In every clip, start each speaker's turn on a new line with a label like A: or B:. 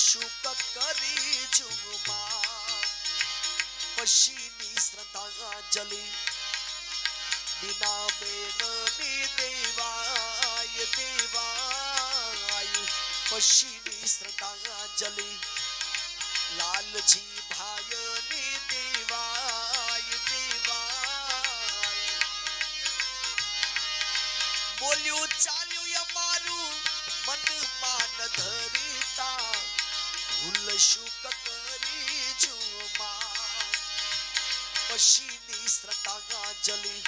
A: शुभ करी जुमा पशीनी श्रद्धांजली। बिना बेननी देवाय देवाय। पशीनी श्रद्धांजली। लालजी भायनी देवाय देवाय। बोल्यू चालू या मारू मन मान धरिता। ભૂલ શું કરી જુમા શ્રદ્ધા જલી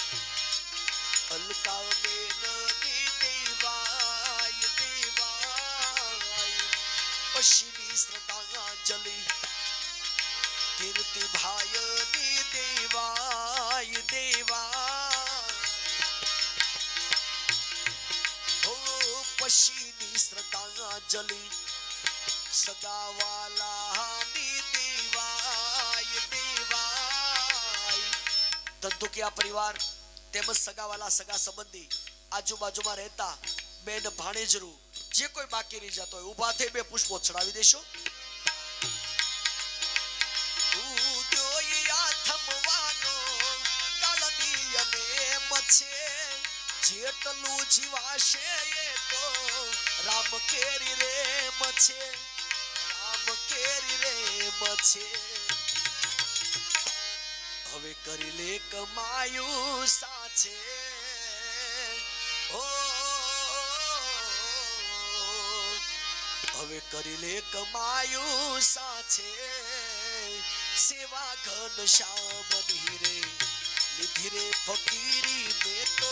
A: અલકા બેનની દેવાય. દેવાય જલી શ્રદ્ધાંજલિ કીર્તિભાઈની દેવાય. દેવા ઓ પછીની શ્રદ્ધાંજલિ સગાવાલાની દેવાય દેવાય ધંધુકિયા પરિવાર તેમજ સગાવાલા સગા સંબંધી આજુબાજુમાં રહેતા બેન ભાણેજરૂ જે કોઈ બાકી રહી જતો હોય ઊભા થઈ બે પુષ્પો ચડાવી દેશો જેટલું જીવાશે એ તો રામ કેરી રેમ મછે હવે કરી લે કમાયું સાચે. હવે કરી લે કમાયું સાચે. સેવા ઘન શ્યામ ધીરે ધીરે ફકીરી મેં તો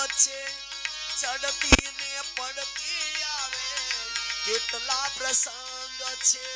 A: છે. ચડતી ને પડતી આવે કેટલા પ્રસંગ છે.